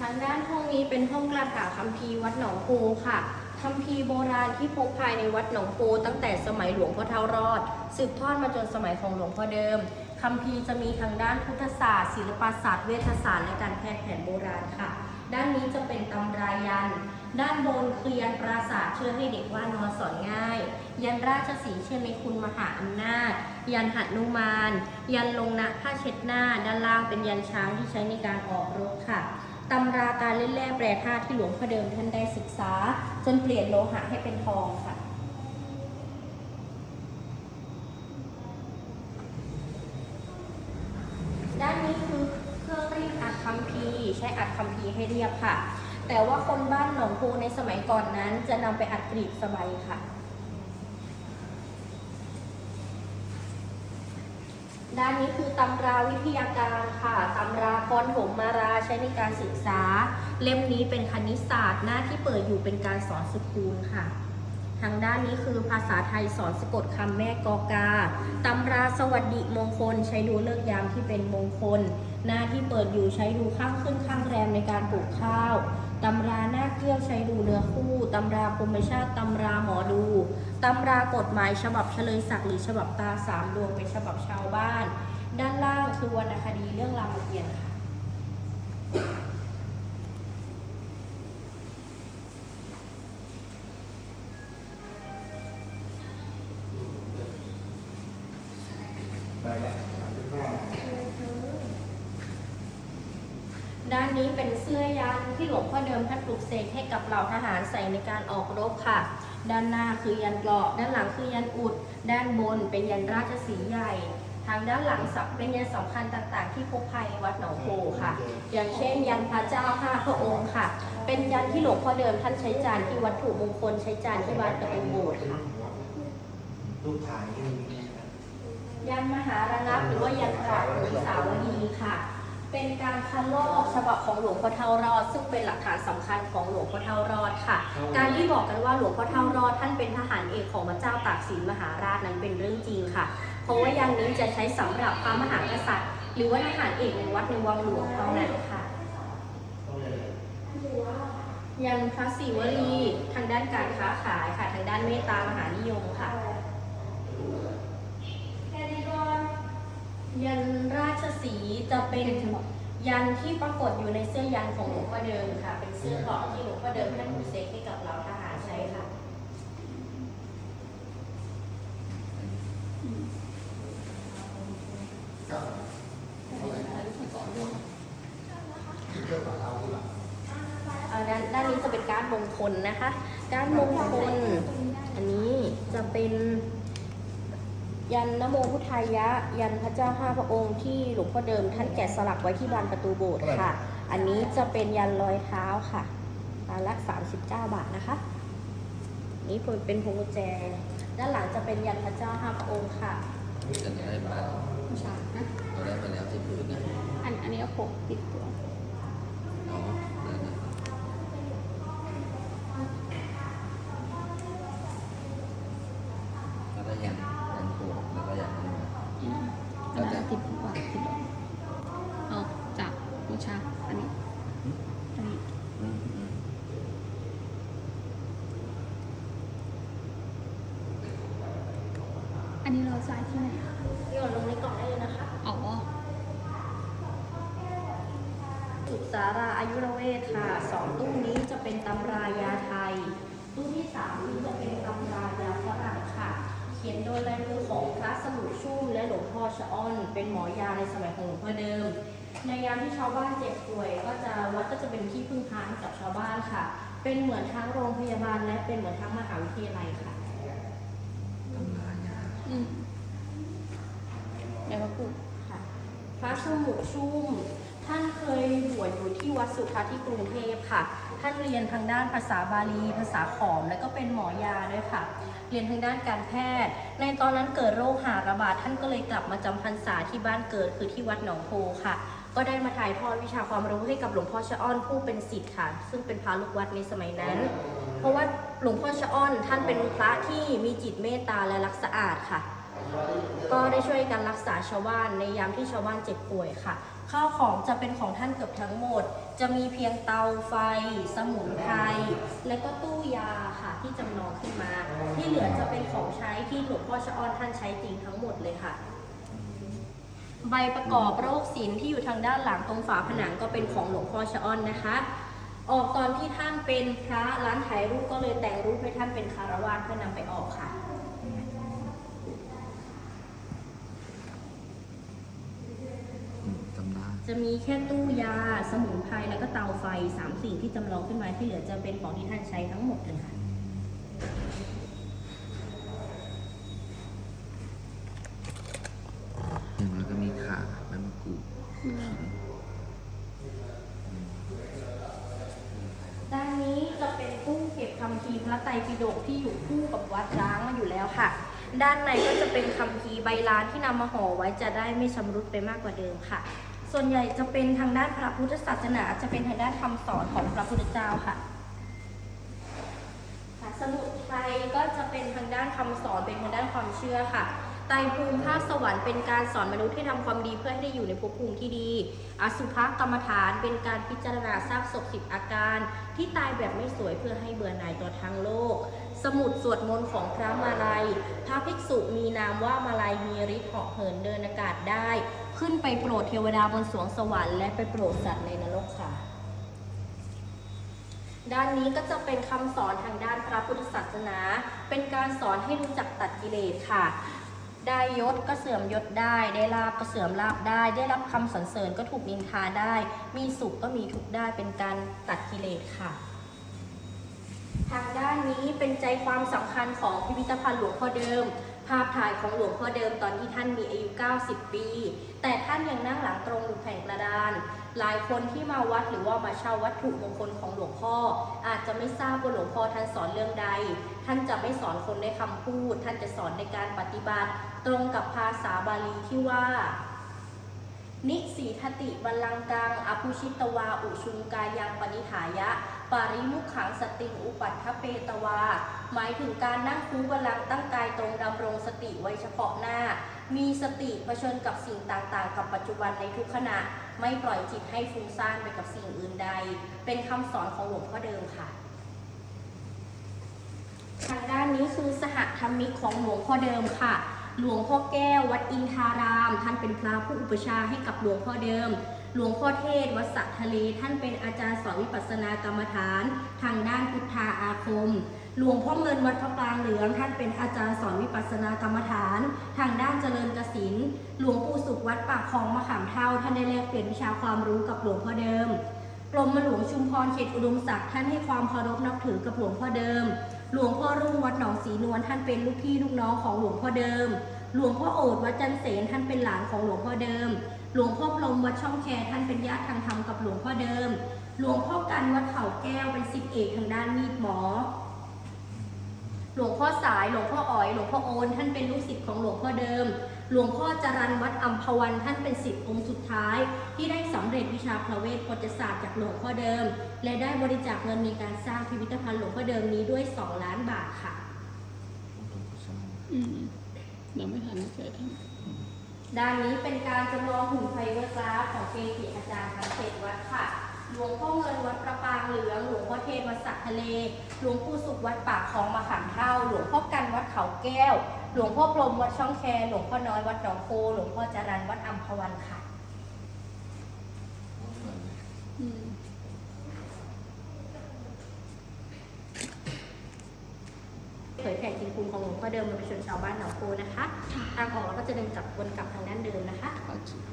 ทางด้านห้องนี้เป็นห้องกระถางคัมภีร์วัดหนองโพค่ะคัมภีร์โบราณที่พบภายในวัดหนองโพตั้งแต่สมัยหลวงพ่อเท่ารอด สืบทอดมาจนสมัยของหลวงพ่อเดิมคัมภีร์จะมีทางด้านพุทธศาสตร์ ศิลปศาสตร์ เวชศาสตร์ และการแพทย์แผนโบราณค่ะ ด้านนี้จะเป็นตำรายัน ด้านบนคือยันปราสาทเชื่อให้เด็กว่านอนสอนง่าย ยันราชสีเชื่อในคุณมหาอำนาจ ยันหันุมาน ยันลงนะผ้าเช็ดหน้า ด้านล่างเป็นยันช้างที่ใช้ในการออกรบค่ะ ตำราการเล่นแร่แปรธาตุที่หลวงพ่อเดิมท่านได้ศึกษา จนเปลี่ยนโลหะให้เป็นทองค่ะ ด้านนี้คือเครื่องรีดอัดคัมภีร์ใช้อัดคัมภีร์ให้เรียบค่ะ แต่ว่าคนบ้านหนองพูในสมัยก่อนนั้นจะนำไปอัดกรีบสบายค่ะ ด้านนี้คือตำราวิทยาการค่ะ ตำราพรถมมาราใช้ในการศึกษา เล่มนี้เป็นคณิตศาสตร์ หน้าที่เปิดอยู่เป็นการสอนสกูลค่ะ ทางด้านนี้คือภาษาไทยสอนสะกดคำแม่กอกา ตำราสวัสดิมงคล ใช้ดูเลิกยามที่เป็นมงคล หน้าที่เปิดอยู่ใช้ดูข้างขึ้นข้างแรมในการปลูกข้าว ตำราหน้าเกลี้ยวใช้ดูเนื้อคู่ ตำราภูมิชาติตำราหมอดู ตำรากฎหมายฉบับเฉลยศักดิ์หรือฉบับตาสามดวงเป็นฉบับชาวบ้าน ด้านล่างคือวรรณคดีเรื่องรามเกียรติ์ค่ะ ด้านนี้เป็นเสื้อยันที่หลวงพ่อเดิมท่านปลูกเสกให้กับเหล่าทหารใส่ในการออกรบค่ะ ด้านหน้าคือยันเกราะด้านหลังคือยันอุด ด้านบนเป็นยันราชสีห์ใหญ่ ทางด้านหลังสับเป็นยันสำคัญต่างๆ ที่พบภายในวัดหนองโพค่ะ อย่างเช่น ยันพระเจ้าห้าพระองค์ค่ะ เป็นยันที่หลวงพ่อเดิมท่านใช้จานที่วัตถุมงคลใช้จานที่วัดประตูโบสถ์ค่ะรูปถ่ายที่มีนะครับยันมหาระงับหรือว่ายันปราบหรือสาวดีค่ะ เป็นการคัดลอกฉบับของหลวงพ่อเท่ารอด ซึ่งเป็นหลักฐานสำคัญของหลวงพ่อเท่ารอดค่ะ การที่บอกกันว่าหลวงพ่อเท่ารอดท่านเป็นทหารเอกของพระเจ้าตากสินมหาราชนั้นเป็นเรื่องจริงค่ะ เพราะว่ายันนี้จะใช้สำหรับพระมหากษัตริย์ หรือว่าทหารเอกในวัดในวังหลวงเท่านั้นค่ะยันพระศิวลีทางด้านการค้าขายค่ะทางด้านเมตตามหานิยมค่ะ ยันราชสีห์จะเป็นยันที่ปรากฏอยู่ในเสื้อยันของหลวงพ่อเดิมค่ะ เป็นเสื้อเกราะที่หลวงพ่อเดิมท่านผูเสกให้กับเราทหารใช้ค่ะกับอะไรสอนด้วยเรื่องของเราหรือเปล่าเอ่อด้านด้านนี้จะเป็นการดมงคลนะคะ การดมงคล อันนี้จะเป็น ยันนโมพุทธายะ ยันพระเจ้าห้าพระองค์ที่หลวงพ่อเดิมท่านแกะสลักไว้ที่บานประตูโบสถ์ค่ะ อันนี้จะเป็นยันรอยเท้าค่ะอันละ39บาทนะคะ นี่เป็นพวงกุญแจ ด้านหลังจะเป็นยันพระเจ้าห้าพระองค์ค่ะจะได้มาใช่นะเราได้มาแล้วที่พื้นนะอันอันนี้ก็พกติดตัว อ๋อนั่นนะแล้วก็ยันยันโคแล้วก็ยันนี่มา อืมอันนั้นติดกว่าติดตัวเอาจากบูชาอันนี้อันนี้ อืมอืม อันนี้เราใส่ที่ไหนคะโยนลงในกล่องได้เลยนะคะ อ๋อ สุสาราอายุรเวทค่ะสองตู้นี้จะเป็นตำรายาไทย ตู้ที่สามนี้จะเป็นตำรายาฝรั่งค่ะ เขียนโดยลายมือของพระสมุทรชุ่มและหลวงพ่อชะอ้อน เป็นหมอยาในสมัยของหลวงพ่อเดิม ในยามที่ชาวบ้านเจ็บป่วย ก็จะวัดก็จะเป็นที่พึ่งพาให้กับชาวบ้านค่ะ เป็นเหมือนทั้งโรงพยาบาลและเป็นเหมือนทั้งมหาวิทยาลัยค่ะตำรายาอืมเดี๋ยวมาปลูกค่ะ พระสมุชุ่ม ท่านเคยบวชอยู่ที่วัดสุทัศน์ที่กรุงเทพค่ะ ท่านเรียนทางด้านภาษาบาลี ภาษาขอม และก็เป็นหมอยาด้วยค่ะ เรียนทางด้านการแพทย์ ในตอนนั้นเกิดโรคหาระบาด ท่านก็เลยกลับมาจำพรรษาที่บ้านเกิดคือที่วัดหนองโพค่ะ ก็ได้มาถ่ายทอดวิชาความรู้ให้กับหลวงพ่อชะอ้อนผู้เป็นศิษย์ค่ะ ซึ่งเป็นพระลูกวัดในสมัยนั้น เพราะว่าหลวงพ่อชะอ้อนท่านเป็นพระที่มีจิตเมตตาและรักสะอาดค่ะ ก็ได้ช่วยกันรักษาชาวบ้านในยามที่ชาวบ้านเจ็บป่วยค่ะ ข้าวของจะเป็นของท่านเกือบทั้งหมด จะมีเพียงเตาไฟ สมุนไพรและก็ตู้ยาค่ะที่จำลองขึ้นมา ที่เหลือจะเป็นของใช้ที่หลวงพ่อชะออนท่านใช้จริงทั้งหมดเลยค่ะ ใบประกอบโรคศิลป์ที่อยู่ทางด้านหลังตรงฝาผนังก็เป็นของหลวงพ่อชะอ้อนนะคะ ออกตอนที่ท่านเป็นพระร้านถ่ายรูปก็เลยแต่งรูปให้ท่านเป็นคารวาสเพื่อนำไปออกค่ะ อืมตำรา จะมีแค่ตู้ยาสมุนไพรแล้วก็เตาไฟสามสิ่งที่จำลองขึ้นมาที่เหลือจะเป็นของที่ท่านใช้ทั้งหมดเลยค่ะอย่างน้อยก็มีข่าใบมะกรูดอืมด้านนี้จะเป็นตู้เก็บคัมภีร์พระไตรปิฎกที่อยู่คู่กับวัดร้างมาอยู่แล้วค่ะ ด้านในก็จะเป็นคัมภีร์ใบลานที่นำมาห่อไว้จะได้ไม่ชำรุดไปมากกว่าเดิมค่ะ ส่วนใหญ่จะเป็นทางด้านพระพุทธศาสนา จะเป็นทางด้านคำสอนของพระพุทธเจ้าค่ะสมุดไทยก็จะเป็นทางด้านคำสอนเป็นทางด้านความเชื่อค่ะ ไตรภูมิภาคสวรรค์เป็นการสอนมนุษย์ให้ทำความดีเพื่อให้ได้อยู่ในภพภูมิที่ดี อสุภกรรมฐานเป็นการพิจารณาซากศพสิบอาการ ที่ตายแบบไม่สวยเพื่อให้เบื่อหน่ายต่อทางโลก สมุดสวดมนต์ของพระมาลัย พระภิกษุมีนามว่ามาลัยมีฤทธิ์เหาะเหินเดินอากาศได้ ขึ้นไปโปรดเทวดาบนสวงสวรรค์และไปโปรดสัตว์ในนรกค่ะ ด้านนี้ก็จะเป็นคำสอนทางด้านพระพุทธศาสนา เป็นการสอนให้รู้จักตัดกิเลสค่ะ ได้ยศก็เสื่อมยศได้ ได้ลาบก็เสื่อมลาบได้ ได้รับคำสรรเสริญก็ถูกนินทาได้ มีสุขก็มีทุกข์ได้ เป็นการตัดกิเลสค่ะทางด้านนี้เป็นใจความสำคัญของพิพิธภัณฑ์หลวงพ่อเดิม ภาพถ่ายของหลวงพ่อเดิมตอนที่ท่านมีอายุ 90 ปี แต่ท่านยังนั่งหลังตรงอยู่แผ่นกระดาน หลายคนที่มาวัดหรือว่ามาเช่าวัตถุมงคลของหลวงพ่อ อาจจะไม่ทราบว่าหลวงพ่อท่านสอนเรื่องใด ท่านจะไม่สอนคนในคำพูด ท่านจะสอนในการปฏิบัติ ตรงกับภาษาบาลีที่ว่านิสีทติบัลลังกังอภุชิตวา อุชุงกายังปณิฐายะ ปาริมุขขังสติงอุปัฏฐเปตวา หมายถึงการนั่งคูบัลลังตั้งกายตรงดำรงสติไว้เฉพาะหน้า มีสติเผชิญกับสิ่งต่างๆ กับปัจจุบันในทุกขณะ ไม่ปล่อยจิตให้ฟุ้งซ่านไปกับสิ่งอื่นใด เป็นคำสอนของหลวงพ่อเดิมค่ะ ทางด้านนี้คือสหธรรมิกของหลวงพ่อเดิมค่ะ หลวงพ่อแก้ววัดอินทาราม ท่านเป็นพระผู้อุปชาให้กับหลวงพ่อเดิม หลวงพ่อเทศวัดสะทะเล ท่านเป็นอาจารย์สอนวิปัสสนากรรมฐาน ทางด้านพุทธาอาคม หลวงพ่อเงินวัดพระปรางเหลือง ท่านเป็นอาจารย์สอนวิปัสสนากรรมฐาน ทางด้านเจริญกสินหลวงปู่สุขวัดปากคลองมะขามเท่า ท่านได้แลกเปลี่ยนวิชาความรู้กับหลวงพ่อเดิมกรมหลวงชุมพรเขตอุดมศักดิ์ท่านให้ความเคารพนับถือกับหลวงพ่อเดิม หลวงพ่อรุ่งวัดหนองสีนวลท่านเป็นลูกพี่ลูกน้องของหลวงพ่อเดิม หลวงพ่อโอดวัดจันเสนท่านเป็นหลานของหลวงพ่อเดิม หลวงพ่อพรมวัดช่องแคท่านเป็นญาติทางธรรมกับหลวงพ่อเดิม หลวงพ่อกันวัดเขาแก้วเป็นศิษย์เอกทางด้านมีดหมอ หลวงพ่อสายหลวงพ่ออ๋อยหลวงพ่อโอนท่านเป็นลูกศิษย์ของหลวงพ่อเดิม หลวงพ่อจรันวัดอัมพวันท่านเป็นศิษย์องค์สุดท้าย ที่ได้สำเร็จวิชาพระเวทพจศาสตร์จากหลวงพ่อเดิม และได้บริจาคเงินในการสร้างพิพิธภัณฑ์หลวงพ่อเดิมนี้ด้วย 2 ล้านบาทค่ะ อืม เดี๋ยวไม่ทันเจอท่านด้านนี้เป็นการจำลองหุ่นไฟเวอร์กราฟของเกจิอาจารย์ทั้งเจ็ดวัดค่ะ หลวงพ่อเงินวัดประปางเหลือง หลวงพ่อเทศวัดสักทะเล หลวงปู่สุขวัดปากคลองมะขามเท่า หลวงพ่อกันวัดเขาแก้ว หลวงพ่อพรหมวัดช่องแค หลวงพ่อน้อยวัดหนองโพหลวงพ่อจรันวัดอัมพวันค่ะอืม เผยแผ่จริงคุณของหลวงพ่อเดิมมาประชาชนชาวบ้านหนองโพนะคะ ทางออกเราก็จะเดินกลับวนกลับทางด้านเดิมนะคะอาชีพ